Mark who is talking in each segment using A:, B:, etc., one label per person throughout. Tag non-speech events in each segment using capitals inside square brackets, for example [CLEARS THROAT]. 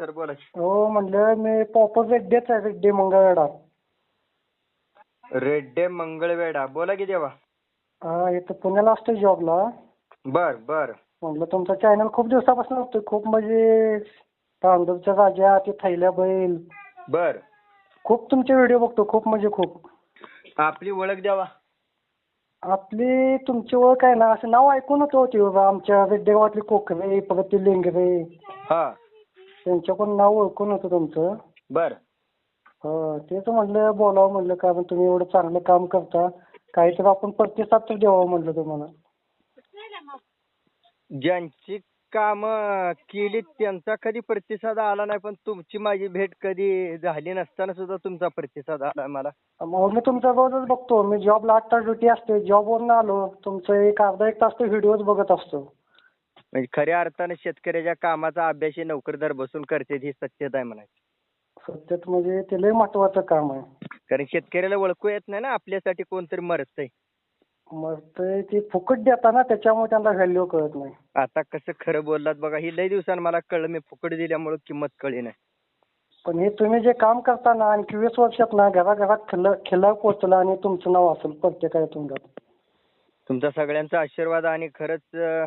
A: Sir बोला
B: हो म्हणलं मी प्रॉपर रेड्डीच आहे रेड्डी मंगळवेढा.
A: रेड्डे मंगळवेढा. बोला की देवा
B: हा इथं पुण्याला असतो जॉबला
A: बर बर.
B: म्हणलं तुमचा चॅनल खूप दिवसापासून होतं खूप म्हणजे तांदूळच्या राजा ते थैल्या बैल.
A: बर.
B: खूप तुमचे व्हिडिओ बघतो. खूप म्हणजे खूप.
A: आपली ओळख द्यावा.
B: आपली तुमची ओळख आहे ना असं नाव ऐकून होतं. बाबा आमच्या रेड्डे गावातली कोकरे परत ते लेंगरे.
A: हा.
B: त्यांच्या पण नाव ओळखून होतं तुमचं.
A: बर.
B: हो तेच म्हणलं बोलावं म्हणलं कारण तुम्ही एवढं चांगलं काम करता. काहीतरी आपण प्रतिसाद तर द्यावा म्हणलं तुम्हाला.
A: ज्यांची काम केली त्यांचा कधी प्रतिसाद आला नाही पण तुमची माझी भेट कधी झाली नसताना सुद्धा तुमचा प्रतिसाद आला मला.
B: मग मी तुमचा रोजच बघतो. मी जॉबला आठ तास ड्युटी असते. जॉबवरून आलो तुमचं एक अर्धा एक तास ते व्हिडिओज बघत असतो.
A: म्हणजे खऱ्या अर्थाने शेतकऱ्याच्या कामाचा अभ्यास हे नोकरदार बसून करते ही सत्यता आहे म्हणायची.
B: सत्यात म्हणजे ते लय महत्वाचं काम आहे.
A: कारण शेतकऱ्याला ओळखू येत नाही ना आपल्यासाठी कोणतरी मरतंय.
B: मग ते ते फुकट देता ना त्याच्यामुळे त्यांना व्हॅल्यू कळत नाही.
A: आता कसं खरं बोललात बघा ही लय दिवसानं मला कळलं मी फुकट दिल्यामुळे किंमत कळली नाही.
B: पण हे तुम्ही जे काम करता ना आणखी वीस वर्षात ना घराघरात खिल्ला खिल्ला पोचला आणि तुमचं नाव असेल प्रत्येकाच्या तोंडात.
A: तुमचा सगळ्यांचा आशीर्वाद आणि खरंच अं,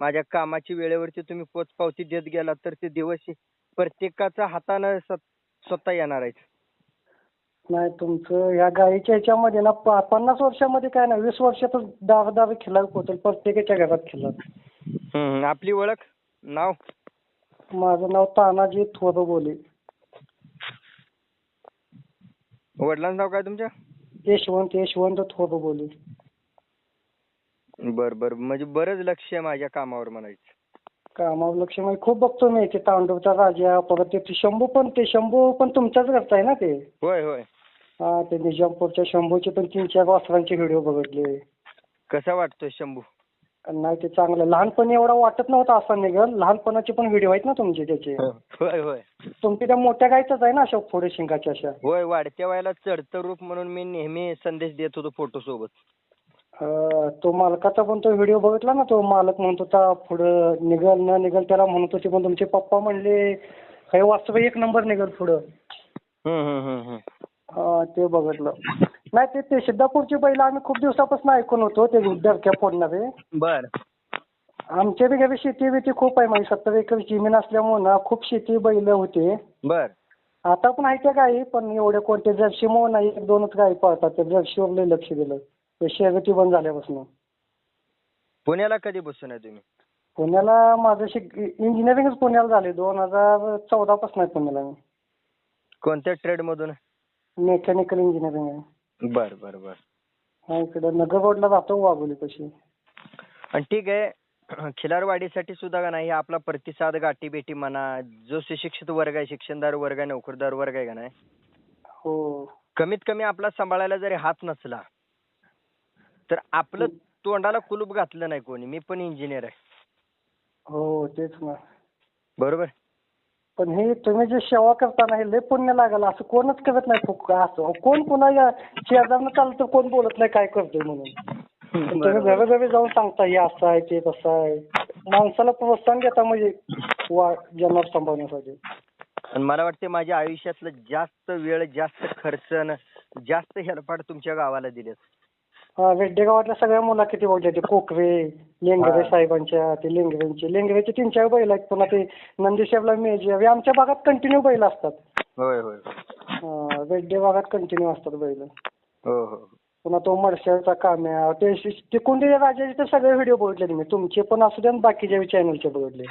A: माझ्या कामाची वेळेवरती तुम्ही पोचपावती देत गेलात तर ते दिवस प्रत्येकाच्या हातानं स्व- स्वतः येणार आहेत.
B: नाही तुमचं ह्या गाईच्या ह्याच्यामध्ये ना प- पन्नास वर्षामध्ये काय ना वीस वर्षातच दार दार खिल्ला पोचेल प्रत्येकाच्या घरात खिल्ला
A: हम्म, आपली ओळख नाव?
B: माझं नाव तानाजी थोरबोले.
A: वडिलांचं नाव काय तुमच्या
B: यशवंत यशवंत थोरबोले.
A: बर बर. म्हणजे बरंच लक्ष आहे माझ्या कामावर म्हणायचं.
B: कामावर लक्ष म्हणजे खूप बघतो मी ते तांडवचा राजा परत ते शंभू पण ते शंभू पण तुमच्याच घरचा आहे ना ते?
A: होय होय.
B: हा ते निजामपूरच्या शंभूचे पण तीन चार वासरांचे व्हिडिओ बघितले.
A: कसा वाटतोय शंभू?
B: नाही ते चांगलं. लहानपणी एवढा वाटत नव्हता असा निघल. लहानपणाचे पण व्हिडिओ आहेत ना तुमचे त्याचे.
A: होय होय.
B: तुमची त्या मोठ्या गायचाच आहे ना अशोक फोडे शिंगाच्या अशा?
A: होय वाढत्या वयाला चढतं रूप म्हणून मी नेहमी संदेश देत होतो फोटो सोबत.
B: तो मालकाचा पण तो व्हिडिओ बघितला ना तो मालक म्हणत होता पुढं निघल न निघल त्याला म्हणत होते पण तुमचे पप्पा म्हणले हे वास्तव एक नंबर निघल पुढं. हा, ते बघितलं. नाही ते ते सिद्धापूरची बैल आम्ही खूप दिवसापासून ऐकून होतो ते डरक्या फोडणारे
A: बर.
B: आमच्या बी घरी शेती बिती खूप आहे म्हणजे सत्तर एकर जमीन असल्यामुळे ना खूप शेती बैल होते.
A: बर.
B: आता पण आहे त्या गाई पण एवढ्या कोणत्या जर्सी मुळे नाही एक दोनच गाई पाळतात त्या जर्सीवर लय लक्ष दिलं. शर्यती बंद झाल्यापासून.
A: पुण्याला कधी बसून आहे तुम्ही?
B: पुण्याला माझं शिक इंजिनिअरिंगच पुण्याला झाले दोन हजार चौदा पासून आहे पुण्याला मी.
A: कोणत्या ट्रेड मधून?
B: मेकॅनिकल इंजिनिअरिंग आहे.
A: बर बर बर.
B: हा इकडे नगर रोडला जातो वाघोली कशी
A: आणि ठीक आहे. [CLEARS THROAT] खिलारवाडीसाठी सुद्धा का नाही आपला प्रतिसाद गाठी भेटी म्हणा जो सुशिक्षित वर्ग आहे शिक्षणदार वर्ग आहे नोकरदार वर्ग आहे का नाही?
B: हो.
A: कमीत कमी आपला सांभाळायला जरी हात नसला तर आपलं तोंडाला कुलूप घातलं नाही कोणी. मी पण इंजिनियर आहे.
B: हो तेच ना.
A: बरोबर?
B: पण हे तुम्ही जे सेवा करताना हे लय पुण्य लागलं असं कोणच करत नाही फुक- असं. कोण पुन्हा शेजारनं चाललं तर कोण बोलत नाही काय करतोय म्हणून. पण तुम्ही घरोघरी जाऊन सांगता हे असं आहे ते तसं आहे. माणसाला प्रोत्साहन देता म्हणजे वा जनावर सांभाळण्यासाठी
A: आणि मला वाटते माझ्या आयुष्यातलं जास्त वेळ जास्त खर्च न जास्त हेलपाट तुमच्या गावाला दिलेत.
B: हा रेड्डे गावातल्या सगळ्या मुलाखती बघल्या ते कोकरे लेंगरे. साहेबांच्या ते लेंगरेंचे लेंगरेचे तीन चार बैल आहेत पुन्हा ते नंदीशेबला मेजे आमच्या भागात कंटिन्यू बैल असतात. रेड्डे भागात कंटिन्यू असतात बैल.
A: हो हो.
B: पुन्हा तो मडशेचा काम्या ते कुंडे राजाचे तर सगळे व्हिडिओ बघितले मी तुमचे पण असू द्या आणि बाकीच्या चॅनलचे बघितले.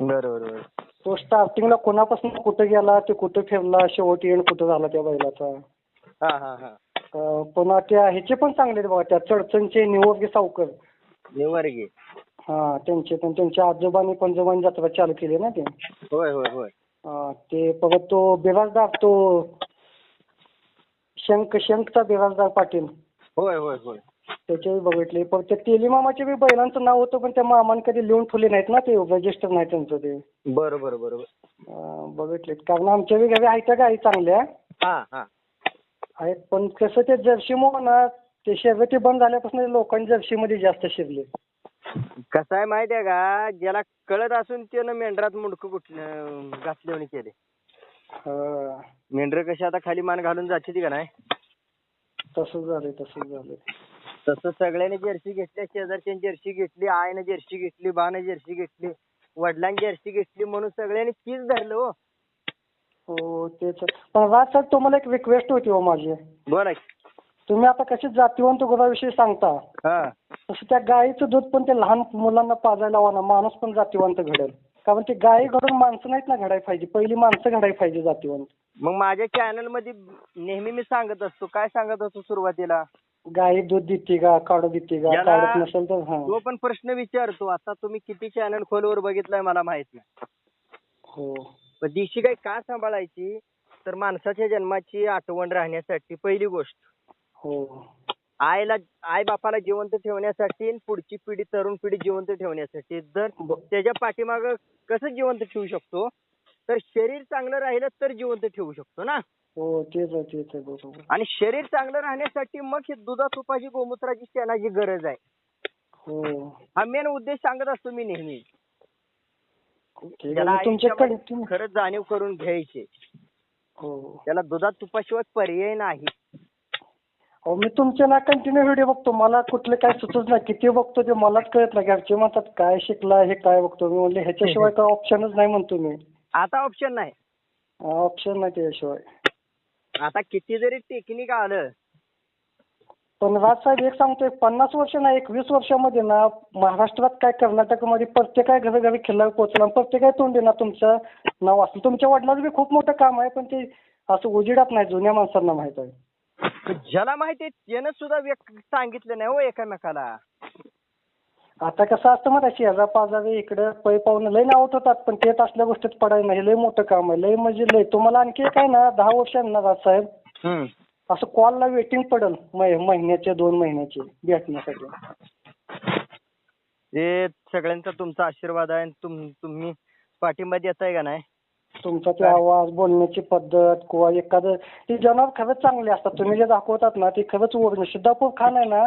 A: बरोबर
B: तो स्टार्टिंगला कोणापासून कुठं गेला ते कुठं फिरला शेवटी येण कुठं झाला त्या बैलाचा. पुन्हा त्या ह्याचे पण चांगले आहेत बघा त्या चडचणचे निवर्गे सावकर.
A: निवर्गी
B: हा त्यांचे पण त्यांच्या आजोबांनी पंजोबांनी जत्रा चालू केली ना ते.
A: होय होय होय.
B: हा, ते परत तो बिराजदार तो शंख शंखचा बिराजदार पाटील.
A: होय होय होय.
B: त्याचे बघितले. पण त्या तेली मामाचे बी बैलांचं नाव होतं पण त्या मामाने कधी लिहून ठेवले नाहीत ना ते रजिस्टर नाही त्यांचं ते.
A: बरोबर बरोबर
B: अं, बघितलेत. कारण आमच्या बी घरी आहेत त्या गाई चांगल्या.
A: हा हा.
B: आहेत. पण कसं ते जर्सीमुळे ना ते शर्यती बंद झाल्यापासून लोकांनी जर्सीमध्ये जास्त शिरले.
A: कसं आहे माहिती आहे का? ज्याला कळत असून त्यानं मेंढरात मुंडकं कुठलं घातल्याने केले.
B: हा.
A: मेंढरं कशी आता खाली मान घालून जाते का नाही?
B: तसंच झालंय तसंच झालंय.
A: तसं सगळ्यांनी जर्सी घेतल्या शेजारच्यानी जर्सी घेतली आईनं जर्सी घेतली बानं जर्सी घेतली वडिलांनी जर्सी घेतली म्हणून सगळ्यांनी तीच धरलं हो.
B: हो तेच पण राज साहेब तुम्हाला एक रिक्वेस्ट होती हो माझी.
A: बोला की.
B: तुम्ही आता कशी जातीवंत गुणाविषयी सांगता.
A: हा.
B: तसं त्या गायीचं दूध पण ते लहान मुलांना पाजायला हवं ना माणूस पण जातीवंत घडेल. कारण ते गायी घडून माणसं नाहीत ना घडायला पाहिजे. पहिली माणसं घडायला पाहिजे जातीवंत.
A: मग माझ्या चॅनलमध्ये नेहमी मी सांगत असतो. काय सांगत असतो सुरुवातीला?
B: गायी दूध देते का? काढू देते का?
A: याला-
B: काढत नसेल तर हा.
A: तो पण प्रश्न विचारतो. आता तुम्ही किती चॅनल खोलवर बघितलाय मला माहीत नाही.
B: हो.
A: पण देशी गाय का सांभाळायची? तर माणसाच्या जन्माची आठवण राहण्यासाठी पहिली गोष्ट.
B: हो.
A: आईला आई बापाला जिवंत ठेवण्यासाठी आणि पुढची पिढी तरुण पिढी जिवंत ठेवण्यासाठी. जर त्याच्या पाठीमाग कसं जिवंत ठेवू शकतो? तर शरीर चांगलं राहिलं तर जिवंत ठेवू शकतो ना?
B: हो तेच आहे तेच आहे बरोबर.
A: आणि शरीर चांगलं राहण्यासाठी मग हे दुधा तुपाची गोमूत्राची शेणाची गरज आहे.
B: हो.
A: हा मेन उद्देश सांगत असतो मी नेहमी. त्याला
B: तुमच्याकडे
A: आयुष्यामध्ये खरंच जाणीव करून घ्यायची.
B: हो.
A: त्याला दुधात तुपाशिवाय पर्याय नाही.
B: अहो मी तुमचे ना कंटिन्यू व्हिडिओ बघतो. मला कुठले काय सुचत नाही. किती बघतो ते मलाच कळत नाही. घरचे म्हणतात काय शिकला हे काय बघतो? मी म्हणले ह्याच्याशिवाय काय ऑप्शनच नाही म्हणतो मी.
A: आता ऑप्शन नाही.
B: ऑप्शन नाही त्याच्याशिवाय.
A: आता किती जरी टेक्निक आलं
B: पण राजसाहेब एक सांगतोय पन्नास वर्ष ना एकवीस वर्षामध्ये ना महाराष्ट्रात काय कर्नाटकमध्ये प्रत्येक घरोघरी खिल्लार पोहोचला आणि प्रत्येक तोंडी ना तुमचं नाव असलं. तुमच्या वडिलांचं बी खूप मोठं काम आहे पण ते असं उजिडात नाही जुन्या माणसांना माहीत आहे.
A: ज्याला माहिती आहे त्यानं सुद्धा व्यक्त सांगितलं नाही हो एकमेकाला.
B: आता कसं असतं मग शेजा पाजावे इकडे पै पाहुणे लय नावत होतात पण तेच असल्या गोष्टीत पडायला नाही लय मोठं काम आहे लय म्हणजे लय तुम्हाला आणखी एक आहे ना दहा वर्षांना राजसाहेब. असं कॉलला वेटिंग पडेल मै- महिन्याचे दोन महिन्याचे भेटण्यासाठी.
A: हे सगळ्यांचा तुमचा आशीर्वाद आहे तुम्ही पाठिंबा देताय का नाही?
B: तुमचा ते आवाज बोलण्याची पद्धत किंवा एखादं ते जनावर खरंच चांगले असतात. तुम्ही जे दाखवतात ना ते खरंच ओढणं सिद्धापूर खान आहे ना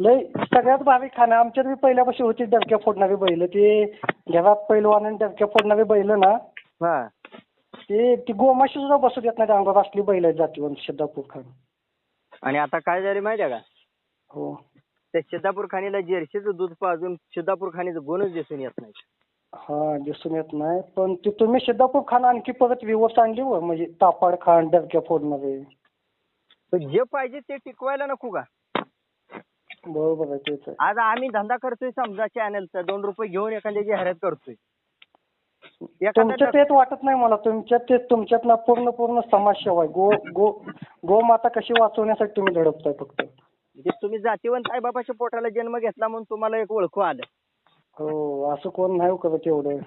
B: लय सगळ्यात भारी खान आहे. आमच्यात बी पहिल्यापासून होती डबक्या फोडणारी बैल. ते घरात पहिलवान आणि डबक्या फोडणारी बैल ना ते ती गोमाशी सुद्धा बसू देत नाही अंगावर असली बैल आहेत जातीवंत सिद्धापूर खान.
A: आणि आता काय झाले माहिती आहे का?
B: हो.
A: त्या सिद्धापूर खाणीला जर्सीचं दूध पाजून सिद्धापूर खाणीचं गुणच दिसून येत नाही.
B: हा दिसून येत नाही. पण ते तुम्ही सिद्धापूर खान आणखी परत विवर्स आणली हो म्हणजे तापाड खान डबक्या फोडणारे.
A: पण जे पाहिजे ते टिकवायला नको का?
B: बरोबर आहे तेच आहे.
A: आज आम्ही धंदा करतोय समजा चॅनलचा दोन रुपये घेऊन एखाद्याची जाहिरात करतोय.
B: तुमच्यात तेच वाटत नाही मला. तुमच्यात ते तुमच्यात ना पूर्ण पूर्ण समाजसेवा आहे. गो गो गोमाता कशी वाचवण्यासाठी तुम्ही धडपताय फक्त?
A: म्हणजे तुम्ही जातीवंत आई बाबाच्या पोटाला जन्म घेतला म्हणून तुम्हाला एक ओळखू आलं.
B: हो असं कोण नाही करत एवढं.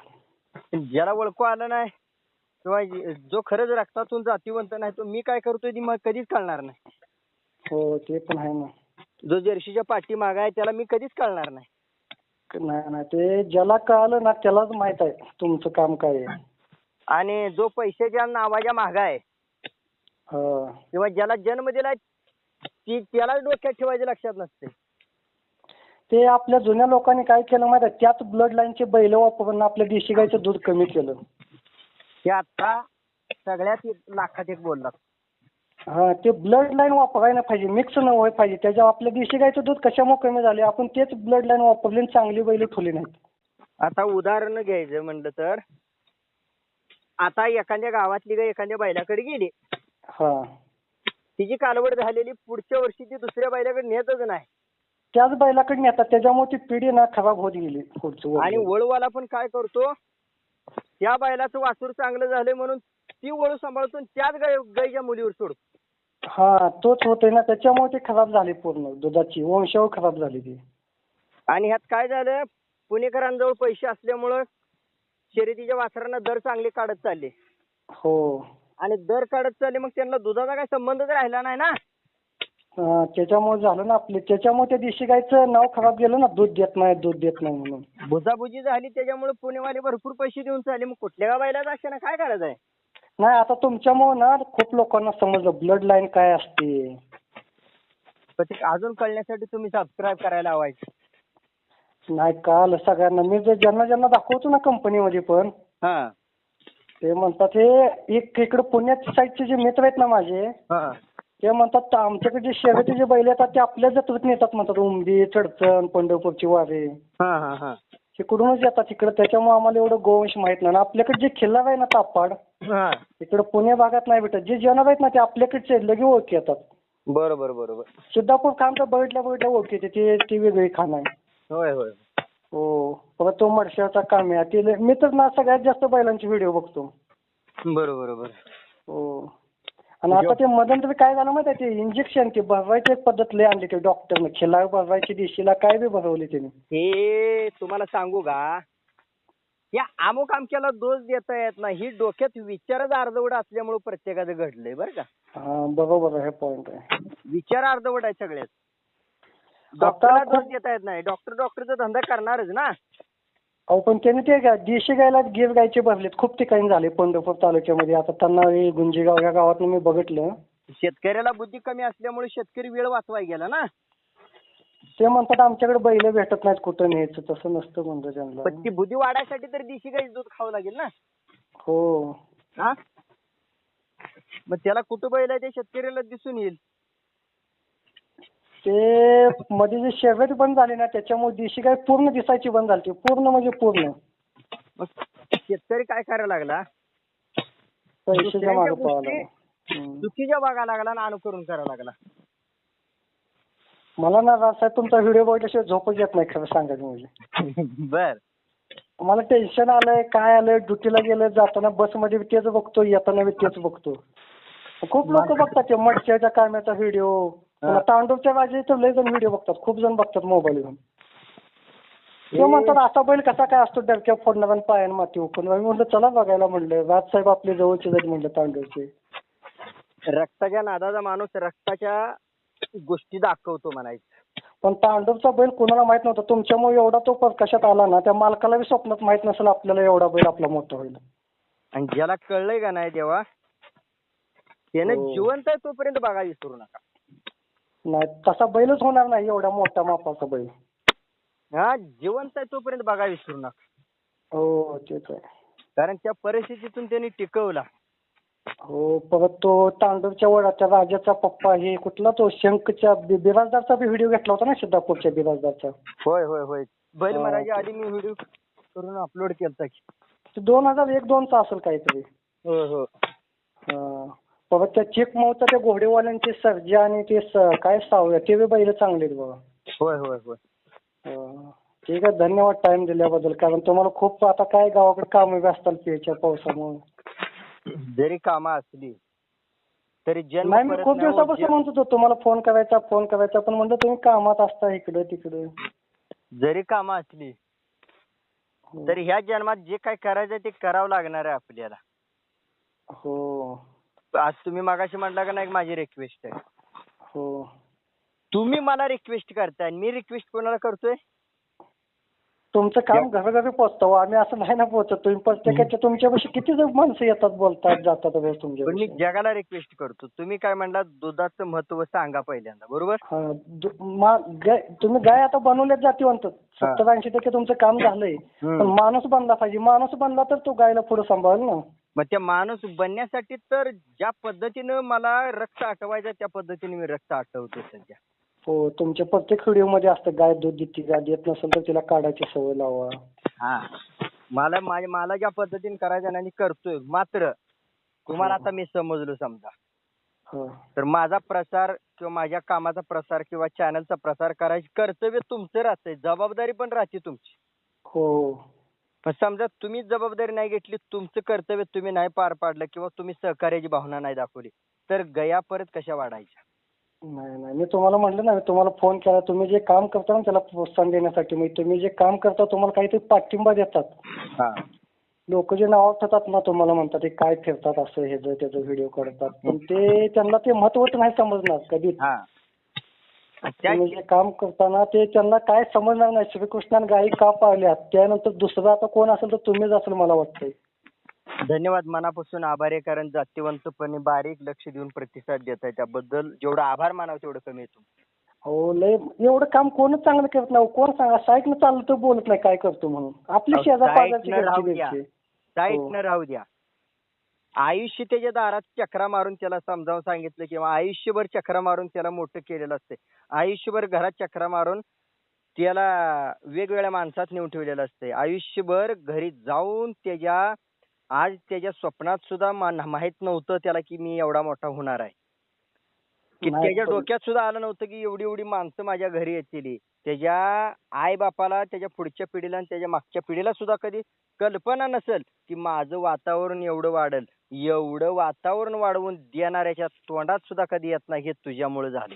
A: पण ज्याला ओळखू आलं नाही किंवा जो खरंच रक्तातून जातीवंत नाही तो मी काय करतोय ती मग कधीच कळणार नाही.
B: हो ते पण आहे ना.
A: जो जर्शीच्या पाठीमाग आहे त्याला मी कधीच कळणार नाही.
B: नाही नाही. ते ज्याला कळालं ना त्यालाच माहीत आहे तुमचं काम काय आहे.
A: आणि जो पैशाच्या नावाच्या माग आहे
B: हा.
A: किंवा ज्याला जन्म दिलाय ती त्यालाच डोक्यात ठेवायचे लक्षात नसते.
B: ते आपल्या जुन्या लोकांनी काय केलं माहिती आहे? त्याच ब्लड लाईनचे बैल वापरून आपल्या देशी गाईचं दूध कमी केलं.
A: हे आता सगळ्यात एक लाखात एक बोलला.
B: हा ते ब्लड लाईन वापरायला पाहिजे मिक्स न व्हायला पाहिजे. त्याच्या आपल्या देशी गाईचं दूध कशामुळे कमी झाले आपण तेच ब्लड लाईन वापरली आणि चांगली बैल ठेवली नाहीत.
A: आता उदाहरण घ्यायचं म्हणलं तर आता एखाद्या गावातली गाय एखाद्या बैलाकडे गेली.
B: हा.
A: तिची कालवड झालेली पुढच्या वर्षी ती दुसऱ्या बैलाकडे नेतच नाही.
B: त्याच बैलाकडे नेतात त्याच्यामुळे ती पिढी ना खराब होत गेली पुढचं
A: आणि
B: वर्ष.
A: वळूवाला पण काय करतो? त्या बैलाचं वासूर चांगलं झालं म्हणून ती वळू सांभाळतो आणि त्याच गाय गायच्या मुलीवर सोडतो.
B: हा तोच होतोय ना. त्याच्यामुळे ती खराब झाली पूर्ण. दुधाची वंशावळ खराब झाली ती.
A: आणि ह्यात काय झालं? पुणेकरांजवळ पैसे असल्यामुळं शर्यतीच्या वासरांना दर चांगले काढत चालले.
B: हो.
A: आणि दर काढत चालले मग त्यांना दुधाचा काही संबंधच राहिला नाही ना?
B: हा, त्याच्यामुळे झालं ना आपले. त्याच्यामुळे त्या देशी गायचं नाव खराब गेलं ना. दूध देत नाही दूध देत नाही म्हणून.
A: भुजाभुजी झाली त्याच्यामुळे पुणेवाले भरपूर पैसे देऊन चालले. मग कुठल्या गावायला अशा काय करायचं आहे
B: नाही आता तुमच्यामुळे ना खूप लोकांना समजलं ब्लड लाईन काय असते.
A: पण ते अजून कळण्यासाठी तुम्ही सबस्क्राईब करायला हवायचं.
B: नाही काल सगळ्यांना मी जे ज्यांना ज्यांना दाखवतो ना कंपनीमध्ये पण
A: हा.
B: ते म्हणतात हे एक इकडे पुण्याच्या साईडचे जे मित्र आहेत ना माझे
A: हा.
B: ते म्हणतात "त- आमच्याकडे जे शर्यती जे बैल येतात ते आपल्या जत्रेत नेतात म्हणतात उमदी चडचण पंढरपूरची वारे.
A: हा हा हा.
B: तिकडूनच येतात तिकडे. त्याच्यामुळे आम्हाला एवढं गोवंश माहीत नाही. आपल्याकडे जे खिल्लार आहे ना तापाड
A: हा.
B: इकडे पुणे भागात नाही भेटत. जे जनावर आहेत ना ते आपल्याकडचे आहेत, लगे ओळखी येतात.
A: बरोबर बरोबर.
B: सिद्धापूर खान तर बघितल्या बघितल्या ओळखी येते. ती ती वेगळी खान आहे.
A: होय होय.
B: हो. परत तो मडशाचा काम आहे ते लय- मी तर ना सगळ्यात जास्त बैलांचे व्हिडिओ बघतो.
A: बरोबर बरोबर.
B: हो. आणि आता ते मध्यंतरी काय झालं माहिती आहे? ते इंजेक्शन ते भरवायची एक पद्धत लय आणली ते डॉक्टरने खिलार भरवायची दिशीला काय बी भरवली त्याने
A: हे तुम्हाला सांगू का? या अमुक अमक्याला दोष देता येत नाही. ही डोक्यात विचारच अर्धवट असल्यामुळे प्रत्येकाचं घडलंय बरं का.
B: हा बरोबर आहे हे पॉइंट आहे.
A: विचार अर्धवट आहे सगळ्यात.
B: आता
A: डॉक्टरला दोष देता येत नाही. डॉक्टर डॉक्टरचा धंदा करणारच ना.
B: अहो पण त्याने ते गा- देशी गायला गिर गायचे भरलेत. खूप ठिकाणी झाले पंढरपूर तालुक्यामध्ये. आता त्यांना गुंजेगाव या गावात मी बघितलं.
A: शेतकऱ्याला बुद्धी कमी असल्यामुळे शेतकरी वेळ वाचवाय गेला ना?
B: ते म्हणतात आमच्याकडे बैल भेटत नाहीत कुठं न्यायचं. तसं नसतं म्हणतं त्यांना.
A: पण ती बुद्धी वाढायसाठी तर देशी गाईचं दूध खावं लागेल ना?
B: हो.
A: हा? मग त्याला कुठं बैल आहे ते शेतकऱ्याला दिसून येईल.
B: ते मध्ये जे शर्यत बंद झाली ना त्याच्यामुळे देशी गाय पूर्ण दिसायची बंद झाली पूर्ण म्हणजे पूर्ण.
A: मग शेतकरी काय करायला लागला?
B: पैशाच्या मागे पळाला हम्म.
A: चुकीच्या बघायला लागला आणि अनुकरण करायला लागला?
B: मला ना राजसाहेब तुमचा व्हिडिओ बघितल्याशिवाय झोपच येत नाही खरं सांगायचं म्हणजे. [LAUGHS]
A: बर.
B: मला टेन्शन आलंय काय आलंय? ड्युटीला गेलं जाताना बसमध्ये बी तेच बघतो येताना बी तेच बघतो खूप लोक बघतात ते मडक्याच्या काम्याचा व्हिडिओ. तांडवच्या बाजी तर लय जण व्हिडिओ बघतात. खूप जण बघतात मोबाईल घेऊन ते म्हणतात असा बैल कसा काय असतो डरक्या फोडणार आणि पायानं माती उकरून मी म्हणलं चला बघायला म्हणलं. राजसाहेब आपले जवळचे जरी म्हणलं तांडवचे
A: रक्ताच्या नादाचा माणूस रक्ताच्या गोष्टी दाखवतो म्हणायचं.
B: पण तांडवचा बैल कोणाला माहीत नव्हता. तुमच्यामुळे एवढा तो कशात आला ना? त्या मालकाला बी स्वप्नात माहीत नसेल आपल्याला एवढा बैल आपला मोठा होईल.
A: आणि ज्याला कळलंय का नाही तेव्हा त्याने
B: हो.
A: जिवंत आहे तोपर्यंत बघा विसरू नका.
B: नाही तसा बैलच होणार नाही एवढ्या मोठ्या मापाचा बैल.
A: हा जिवंत आहे तोपर्यंत बघा विसरू नका.
B: हो तेच आहे.
A: कारण त्या परिस्थितीतून त्यांनी टिकवला.
B: हो परत तो तांडवच्या वडाच्या राजाचा पप्पा हे कुठला तो शंखच्या बि- बिराजदारचा बी व्हिडिओ घेतला होता ना सिद्धापूरच्या बिराजदारचा.
A: होय होय होय. बैल
B: हा,
A: मराठी आधी मी व्हिडिओ करून अपलोड केलता की.
B: दोन हजार एक दोनचा असेल काहीतरी.
A: हो हो.
B: हा. परत त्या चिकमौचा त्या घोडेवाल्यांचे सर्जा आणि ते स- काय सावळ्या ते बी बैल चांगले आहेत बघा
A: होय होय होय.
B: ठीक आहे धन्यवाद टाइम दिल्याबद्दल कारण तुम्हाला खूप आता काय गावाकडे कामं बी असतात पेच्या पावसामुळे
A: जरी कामं असली तरी जन्म
B: नाही मी
A: परत
B: खूप
A: नाही होत.
B: दिवसापासून म्हणत होतो तुम्हाला फोन करायचा फोन करायचा पण म्हणलं तुम्ही कामात असता इकडं तिकडं
A: जरी कामं असली
B: हो.
A: तरी ह्या जन्मात जे काय करायचं ते करावं लागणार आहे आपल्याला
B: हो
A: आज तुम्ही मागाशी म्हटला का नाही माझी रिक्वेस्ट आहे.
B: हो.
A: तुम्ही मला रिक्वेस्ट करताय आणि मी रिक्वेस्ट कोणाला करतोय?
B: तुमचं काम घरोघरी पोहोचतं आम्ही असं नाही ना पोहोचत तुम्ही प्रत्येकाच्या तुमच्यापाशी किती जण माणसं येतात बोलतात जातात रोज
A: पण मी
B: तुमच्या
A: जगाला रिक्वेस्ट करतो. तुम्ही काय म्हणला दुधाचं महत्त्व सांगा पहिल्यांदा बरोबर?
B: हा दु- मा- गाय- तुम्ही गाय आता बनवल्याच जाती म्हणतात सत्तर ऐंशी टक्के तुमचं काम झालंय.
A: हम्म.
B: पण माणूस बनला पाहिजे. माणूस बनला तर तो गायला पुढे सांभाळेल ना.
A: मग त्या माणूस बनण्यासाठी तर ज्या पद्धतीनं मला रक्त आटवायचं त्या पद्धतीने मी रक्त आटवतो सध्या.
B: हो तुमच्या प्रत्येक व्हिडिओमध्ये असतं गाय दूध देते गाय देत नसेल तर तिला काढायची सवय लावा.
A: हा. मला माझ्या मला ज्या पद्धतीने करायचं नाही करतोय. मात्र तुम्हाला आता मी समजलो समजा.
B: हो.
A: तर माझा प्रसार किंवा माझ्या कामाचा प्रसार किंवा चॅनलचा प्रसार करायची कर्तव्य तुमचं राहतंय. जबाबदारी पण राहते तुमची.
B: हो.
A: पण समजा तुम्ही जबाबदारी नाही घेतली तुमचं कर्तव्य तुम्ही नाही पार पाडलं किंवा तुम्ही सहकार्याची भावना नाही दाखवली तर गया परत कशा वाढायच्या?
B: नाही नाही. मी तुम्हाला म्हटलं ना मी तुम्हाला फोन केला तुम्ही जे काम करता ना त्याला प्रोत्साहन देण्यासाठी म्हणजे तुम्ही जे काम करता तुम्हाला काहीतरी पाठिंबा देतात.
A: हा.
B: लोक जे नाव ठेवतात ना तुम्हाला म्हणतात हे काय फिरतात असं हे जर त्याचं व्हिडिओ करतात. पण ते त्यांना ते महत्वाचं नाही समजणार कधी.
A: हा. त्या
B: तुम्ही जे काम करताना ते त्यांना काय समजणार नाही. श्रीकृष्णाने गायी का पाळल्या त्यानंतर दुसरं आता कोण असेल तर तुम्हीच असेल मला वाटतंय.
A: धन्यवाद मनापासून आभार आहे कारण जातीवंतपणे बारीक लक्ष देऊन प्रतिसाद देत आहे. त्याबद्दल जेवढा आभार मानावं तेवढं कमी येतो
B: हो लय एवढं काम कोणच चांगलं करत नाही कोण सांगा? साईटनं चाललं तर बोलत नाही काय करतो म्हणून? आपली शेजार पाजारची. घरची
A: साईटनं राहू द्या. आयुष्य त्याच्या दारात चक्रा मारून त्याला समजावून सांगितलं किंवा आयुष्यभर चक्रा मारून त्याला मोठं केलेलं असते आयुष्यभर घरात चक्रा मारून त्याला वेगवेगळ्या माणसात नेऊन ठेवलेलं असते आयुष्यभर घरी जाऊन त्याच्या आज त्याच्या स्वप्नात सुद्धा माहीत नव्हतं त्याला की मी एवढा मोठा होणार आहे. की त्याच्या डोक्यात सुद्धा आलं नव्हतं की एवढी एवढी माणसं माझ्या घरी येतील. त्याच्या आई बापाला त्याच्या पुढच्या पिढीला आणि त्याच्या मागच्या पिढीला सुद्धा कधी कल्पना नसेल की माझं वातावरण एवढं वाढल. एवढं वातावरण वाढवून देणाऱ्याच्या तोंडात सुद्धा कधी येत नाही हे तुझ्यामुळे झाले.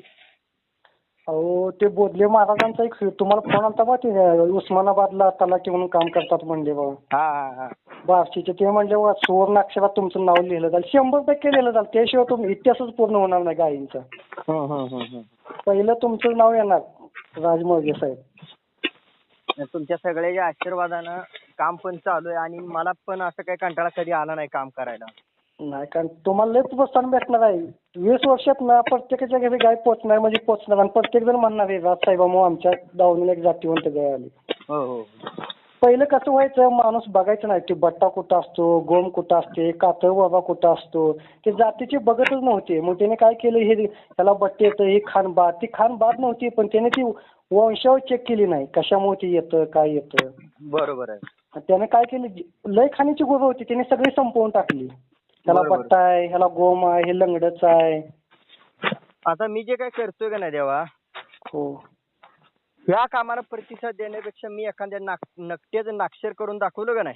B: अहो ते बोधले महाराजांचा एक तुम्हाला फोन आलता बा ते उस्मानाबादला तलाठी म्हणून काम करतात म्हणले बा.
A: हा हा हा.
B: बार्शीचे ते म्हणले बा सुवर्ण अक्षरात तुमचं नाव लिहिलं जाईल. शंभर टक्के लिहिलं जाईल. त्याशिवाय तुम्ही इतिहासच पूर्ण होणार नाही गायींचा.
A: हम्म, हम्म, हम्म, हम्म.
B: पहिलं तुमचं नाव येणार राजमौजे साहेब.
A: तुमच्या सगळ्याच्या आशीर्वादानं काम पण चालू आहे आणि मला पण असं काही कंटाळा कधी आला नाही काम करायला.
B: नाही कारण तुम्हाला लय प्रोत्साहन भेटणार आहे. वीस वर्षात ना प्रत्येकाच्या घरी गाय पोचणार म्हणजे पोचणार आणि प्रत्येक जण म्हणणार आहे राज साहेबामो आमच्या दावणीला एक जातीवंत गाय आली.
A: हो हो.
B: पहिलं कसं व्हायचं माणूस बघायचं नाही ते बट्टा कुठं असतो गोम कुठं असते कातळ बाबा कुठं असतो ते जातीचे बघतच नव्हते. मग त्याने काय केलं हे त्याला बट्टे येतं ही खानबाद ती खानबाद नव्हती पण त्याने ती वंशावळ चेक केली नाही कशामुळे ती येतं काय येतं.
A: बरोबर आहे.
B: त्याने काय केलं जी- लय खाण्याची गुरं होती त्याने सगळी संपवून टाकली.
A: बरोबर.
B: बट्टा आहे ह्याला गोम आहे हे लंगडच आहे.
A: आता मी जे काय करतोय का नाही देवा
B: हो.
A: ह्या कामाला प्रतिसाद देण्यापेक्षा मी एखाद्या नाक नाक्षर करून दाखवलं का नाही?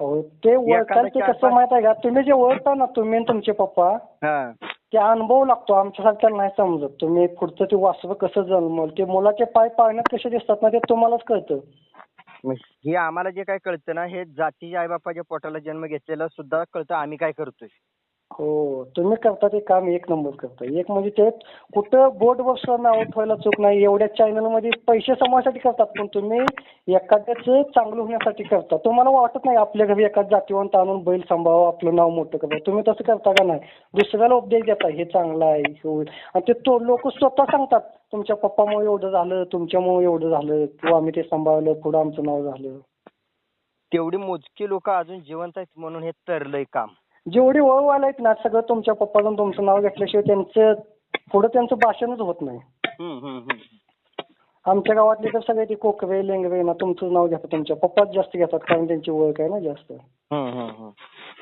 B: हो ते ओळखायला ते
A: चार
B: कसं
A: पाच-
B: माहीत आहे का? तुम्ही जे ओळखता ना तुम्ही आणि तुमचे पप्पा
A: हा.
B: ते अनुभव लागतो आमच्यासारख्याला नाही समजत. तुम्ही पुढचं ते वासरं कसं जन्मल ते मुलाचे पाय पाळण्यात कसे दिसतात ना ते तुम्हालाच कळतं.
A: मग हे आम्हाला जे काय कळतं ना हे जातीच्या आईबापाच्या पोटाला जन्म घेतलेलं सुद्धा कळतं. आम्ही काय करतोय?
B: हो तुम्ही करता ते काम एक नंबर करता. एक म्हणजे ते कुठं बोर्डवर सुद्धा नाव ठेवायला चूक नाही एवढ्या चॅनलमध्ये पैसे समाजासाठी करतात पण तुम्ही एखाद्याचं चांगलं होण्यासाठी करता. तुम्हाला वाटत नाही आपल्या घरी एखाद जातीवंत आणून बैल सांभाळावं आपलं नाव मोठं करावं. तुम्ही तसं करता का नाही? दुसऱ्याला उपदेश देता हे चांगलं आहे हे होईल. आणि ते तो लोक स्वतः सांगतात तुमच्या पप्पामुळे एवढं झालं तुमच्यामुळे एवढं झालं किंवा आम्ही ते सांभाळलं पुढं आमचं नाव झालं.
A: तेवढी मोजकी लोक अजून जिवंत आहेत म्हणून हे तरलंय काम.
B: जेवढी वळवायला आहेत ना सगळं तुमच्या पप्पाचं तुमचं नाव घेतल्याशिवाय त्यांचं पुढं त्यांचं भाषणच होत नाही. आमच्या गावातले तर सगळे ते कोकरे लेंगरे ना तुमचं नाव घेतात तुमच्या पप्पाच जास्त घेतात कारण त्यांची ओळख आहे ना जास्त.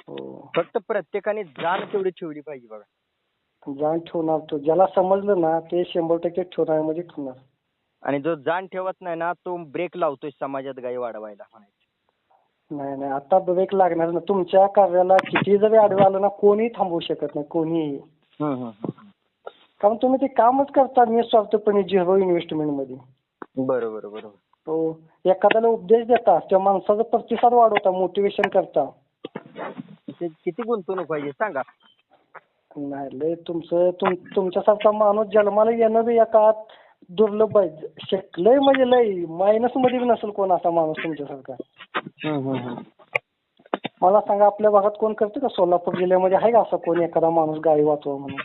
B: हो.
A: फक्त प्रत्येकाने जाण तेवढी ठेवली पाहिजे बघा.
B: जाण ठेवणार तो ज्याला समजलं ना ते शंभर टक्के ठेवणार म्हणजे ठेवणार.
A: आणि जो जाण ठेवत नाही ना तो ब्रेक लावतोय समाजात गाई वाढवायला.
B: नाही नाही. आता ब्रेक लागणार ना. तुमच्या कार्याला किती जरी आडवं आलं ना कोणीही थांबवू शकत नाही कोणीही. कारण तुम्ही ते कामच करता निस्वार्थपणे झिरो इन्व्हेस्टमेंटमध्ये
A: बरोबर बरोबर.
B: हो. एखाद्याला उपदेश देता त्या माणसाचा प्रतिसाद वाढवता मोटिवेशन करता.
A: ते किती गुंतवणूक पाहिजे सांगा.
B: नाही लय तुमचं तुम तुमच्यासारखा माणूस जन्माला येणं बी या काळात दुर्लभ आहे. शक- लय म्हणजे लय. मायनसमध्ये बी नसेल कोण असा माणूस तुमच्यासारखा. मला सांगा आपल्या भागात कोण करते का? सोलापूर जिल्ह्यामध्ये आहे का असा कोण एखादा माणूस गाडी वाचवा म्हणून?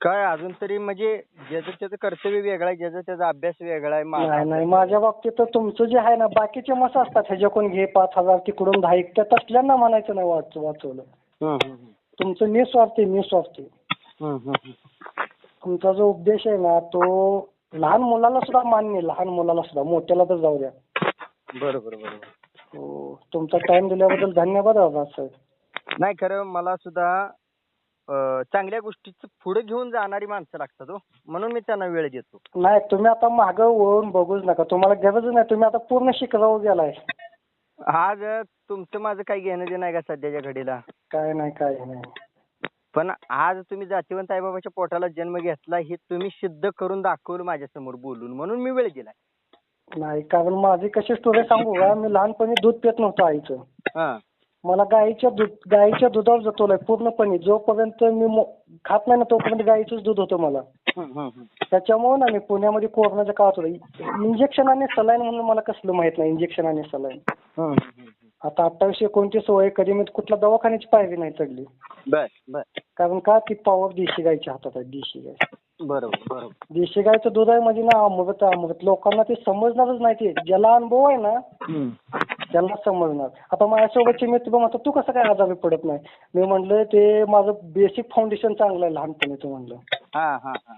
A: काय अजून तरी म्हणजे ज्याचं त्याचं कर्तव्य वेगळं आहे ज्याचा त्याचा अभ्यास वेगळा आहे
B: नाही नाही. माझ्या बाबतीत तर तुमचं जे आहे ना बाकीचे मस असतात ह्याच्याकडून घे पाच हजार तिकडून दहा एक त्या तसल्यांना म्हणायचं नाही वाच वाचवलं. तुमचं निस्वार्थी निस्वार्थी. तुमचा जो उपदेश आहे ना तो लहान मुलाला सुद्धा मान्य आहे, लहान मुलाला सुद्धा. मोठ्याला तर जाऊ द्या.
A: बरोबर बरोबर.
B: हो तुमचा टाइम दिल्याबद्दल धन्यवाद बाबा साहेब
A: नाही खरं मला सुद्धा अं, चांगल्या गोष्टीचं पुढे घेऊन जाणारी माणसं लागतात हो. म्हणून मी त्यांना वेळ देतो.
B: नाही तुम्ही आता मागं वळून बघूच नका. तुम्हाला गरज नाही. तुम्ही आता पूर्ण शिकराव गेलाय.
A: आज तुमचं माझं काही घेणं देणं आहे का सध्याच्या घडीला?
B: काय नाही काय नाही.
A: पण आज तुम्ही जातीवंत आईबाबाच्या पोटाला जन्म घेतला हे तुम्ही सिद्ध करून दाखवलं माझ्यासमोर बोलून. म्हणून मी वेळ दिलाय.
B: नाही कारण माझी कशी स्टोरी सांगू का? मी लहानपणी दूध पित नव्हतो आईचं.
A: हा.
B: मला गाईच्या दूध गाईच्या दुधावर जतवलंय पूर्णपणे. जोपर्यंत मी मो- खात नाही ना तोपर्यंत गाईचंच दूध होतं मला. त्याच्यामुळे ना मी पुण्यामध्ये कोरोनाच्या काळात होतो. इंजेक्शन आणि सलाईन म्हणून मला कसलं माहीत नाही इंजेक्शन आणि सलाईन. आता अठ्ठावीस एकोणतीस वय कधी मी कुठल्या दवाखान्याची पायरी नाही चढली.
A: बर बर.
B: कारण का? ती पॉवर देशी गायच्या हातात आहे देशी गाय
A: बरोबर बरोबर.
B: देशी गायचं दूध आहे म्हणजे ना अमृत अमृत. लोकांना ते समजणारच नाही ते. ज्याला अनुभव आहे ना त्यांना समजणार. आता माझ्यासोबतचे मित्र म्हणतात तू कसं काय आजारी पडत नाही? मी म्हणलं ते माझं बेसिक फाउंडेशन चांगलं आहे लहानपणीचं म्हणलं.
A: हा हा हा.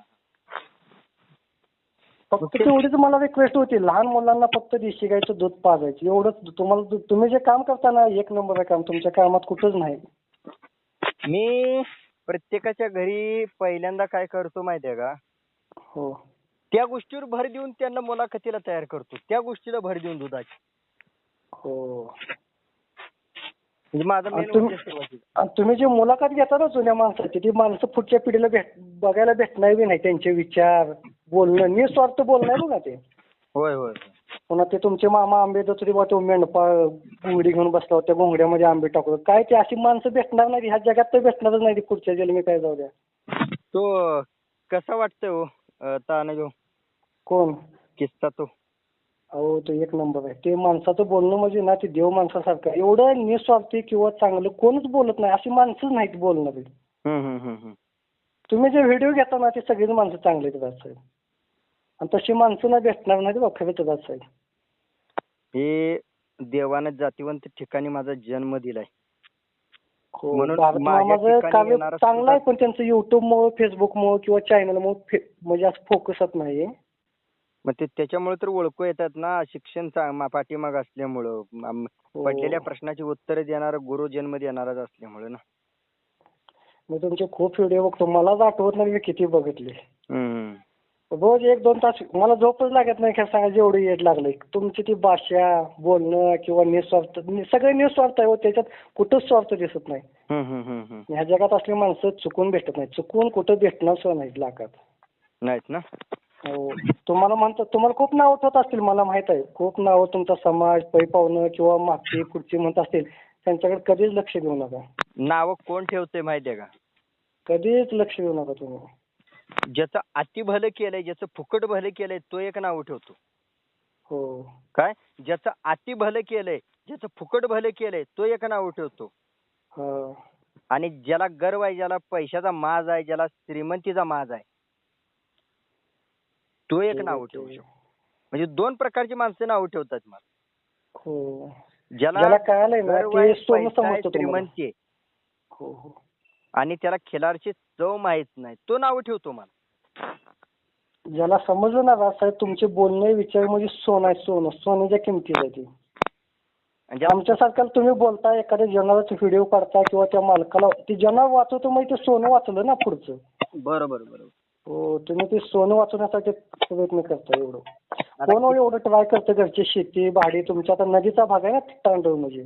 B: फक्त तेवढीच मला रिक्वेस्ट होती. लहान मुलांना फक्त देशी गायचं दूध पाजायचं. एवढंच. तुम्हाला दु- तुम्ही जे काम करता ना एक नंबर आहे काम. तुमच्या कामात कुठंच नाही.
A: मी प्रत्येकाच्या घरी पहिल्यांदा काय करतो माहितीये का?
B: हो.
A: त्या गोष्टीवर भर देऊन त्यांना मुलाखतीला तयार करतो. त्या गोष्टीला भर देऊन दुधाची.
B: हो.
A: म्हणजे माझा
B: आणि
A: मेन
B: तुम्ही-
A: उद्देश सुरुवातीला.
B: आणि तुम्ही जे मुलाखत घेता ना जुन्या माणसाची ती माणसं पुढच्या पिढीला भेट बघायला भेटणार बी नाही त्यांचे विचार बोलणं निस्वार्थ बोलणं आहे बघा ते.
A: होय होय.
B: पुन्हा ते तुमचे मामा आंबे देत होते बा तो मेंढपा घोंगडी घेऊन बसला होता घोंगड्यामध्ये आंबे टाकतो काय ते अशी माणसं भेटणार नाही ह्या जगात तर भेटणारच नाही ती पुढच्या जन्मी काय जाऊ द्या.
A: तो कसा वाटतोय हो ताना
B: कोण?
A: किस्सा तो.
B: अहो तो एक नंबर आहे. ते माणसाचं बोलणं म्हणजे ना ते देव माणसासारखं आहे. एवढं निस्वार्थी किंवा चांगलं कोणच बोलत नाही अशी माणसंच नाहीत बोलणारी.
A: हम्म, हम्म, हम्म, हम्म.
B: तुम्ही जे व्हिडिओ घेता ना ते सगळीच माणसं चांगली आहेत साहेब आणि तशी माणसं भेटणार नाही बा खरंच साहेब
A: हे देवानं जातीवंत ठिकाणी माझा जन्म दिलाय.
B: हो चांगलं आहे पण त्यांचं युट्यूबमुळं फेसबुकमुळं किंवा चॅनलमुळं फे- म्हणजे असं फोकसच नाही
A: मग ते त्याच्यामुळे तर ओळखू येतात ना शिक्षण पाठीमाग असल्यामुळं.
B: हो.
A: पडलेल्या प्रश्नाची उत्तरं देणारा गुरु जन्म देणाराच असल्यामुळे ना.
B: मी तुमचे खूप व्हिडिओ बघतो. मलाच आठवत नाही मी किती बघितले.
A: हम्म.
B: रोज एक दोन तास मला झोपच लागत नाही खरं सांगा जेवढं येत लागलंय तुमची ती भाषा बोलणं किंवा निस्वार्थ सगळे निस्वार्थ आहे हो त्याच्यात कुठंच स्वार्थ दिसत नाही. ह्या जगात असली माणसं चुकून भेटत नाही चुकून कुठं भेटणार सुद्धा नाहीत लागात
A: नाहीत ना?
B: हो. तुम्हाला म्हणतात तुम्हाला खूप नावं ठेवत असतील मला माहीत आहे. खूप नावं तुमचा समाज पै पाहुणं किंवा मागची पुढची म्हणत असतील त्यांच्याकडे कधीच लक्ष देऊ नका.
A: नाव कोण ठेवतंय माहितीये का?
B: कधीच लक्ष देऊ नका तुम्ही.
A: ज्याचं अति भलं केलंय ज्याचं फुकट भलं केलंय तो एक नाव ठेवतो.
B: हो.
A: काय? ज्याचं अति भलं केलंय ज्याचं फुकट भलं केलंय तो एक नाव ठेवतो.
B: हा.
A: आणि ज्याला गर्व आहे ज्याला पैशाचा माज आहे ज्याला श्रीमंतीचा माज आहे तो एक
B: ठीक
A: नाव ठेवू शकतो. म्हणजे दोन प्रकारची माणसं नाव ठेवतात मला
B: हो.
A: ज्याला
B: ज्याला कळालंय ना
A: गर्व आहे,
B: ते सोनं
A: पैसा आहे,
B: समजतं तुम्हाला.
A: श्रीमंती आहे.
B: हो हो.
A: आणि त्याला खिलारची चव माहीत नाही. तो नाव ठेवतो मला.
B: ज्याला समजलं ना साहेब तुमचे बोलणे विचार म्हणजे सोनं आहे सोनं. सोन्याच्या किमतीत आहे ती.
A: ज्याला
B: आमच्यासारख्याला तुम्ही बोलता एखाद्या जनावरचा व्हिडिओ काढता किंवा त्या मालकाला ते जनावर वाचवतो मग ते सोनं वाचलं ना पुढचं.
A: बरोबर बरोबर.
B: हो तुम्ही ते सोनं वाचवण्यासाठी प्रयत्न करता एवढं. कोण हो एवढं ट्राय करतं घरची शेती भाडी? तुमच्या आता नदीचा भाग आहे ना तांडव म्हणजे.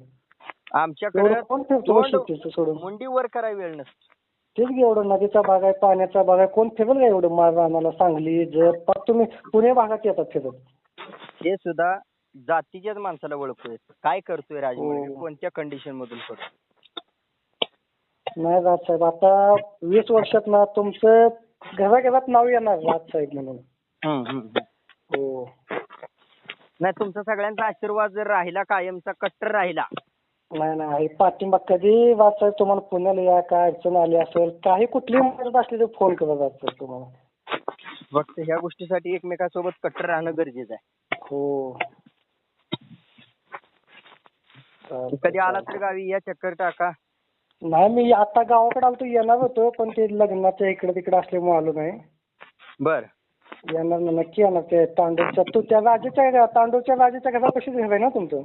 A: आमच्याकडे
B: कोण फिरतो शेतीचं सोडून?
A: मुंडी वर करायला वेळ नसतो.
B: तेच की एवढं नदीचा भाग आहे पाण्याचा भाग आहे कोण फिरेल का एवढं मार रानाला सांगली जर तुम्ही पुणे भागात येतात फिरत.
A: हे सुद्धा जातीच्याच माणसाला ओळखू येतं काय करतोय राजमुळे
B: हो.
A: कोणत्या कंडिशन मधून करतो
B: नाही राजसाहेब आता वीस वर्षात ना तुमचं घराघरात नाव येणार राजसाहेब म्हणून. हो.
A: नाही तुमचा सगळ्यांचा आशीर्वाद जर राहिला कायमचा कट्टर राहिला
B: नाही नाही पाठिंबा कधी राजसाहेब तुम्हाला? पुण्याला या काय अडचण आली असेल? काही कुठलीही मदत असली तर फोन करा राजसाहेब तुम्हाला.
A: फक्त ह्या गोष्टीसाठी एकमेकांसोबत कट्टर राहणं गरजेचं आहे.
B: हो.
A: तू कधी आला तर गावी? या चक्कर टाका.
B: नाही मी आता गावाकडे आलो येणार होतो पण ते लग्नाच्या इकडे तिकडे असल्यामुळे आलो नाही.
A: बर.
B: येणार ना नक्की येणार ते तांडूच्या तू त्या राजाच्या तांडूच्या राजाच्या घरापाशीच घर आहे ना तुमचं?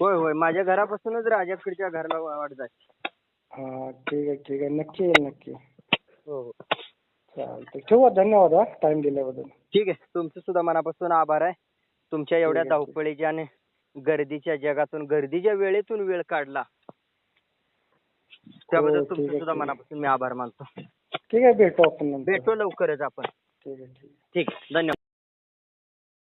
A: होय होय. माझ्या घरापासूनच राजाकडच्या घराला वाट जाते.
B: हा ठीक आहे ठीक आहे. नक्की येईल नक्की.
A: हो हो.
B: चालतंय. ठेवू धन्यवाद हा. टाइम दिल्याबद्दल.
A: ठीक आहे. तुमचं सुद्धा मनापासून आभार आहे. तुमच्या एवढ्या
B: ठीक आहे, ठीक.
A: धावपळीच्या आणि गर्दीच्या जगातून गर्दीच्या वेळेतून वेळ काढला. त्याबद्दल
B: हो, ठीक
A: तुमचं सुद्धा
B: ठीक आहे.
A: मनापासून मी आभार मानतो.
B: ठीक आहे भेटू आपण नंतर.
A: भेटू लवकरच आपण.
B: ठीक आहे ठीक आहे.
A: ठीक आहे. धन्यवाद.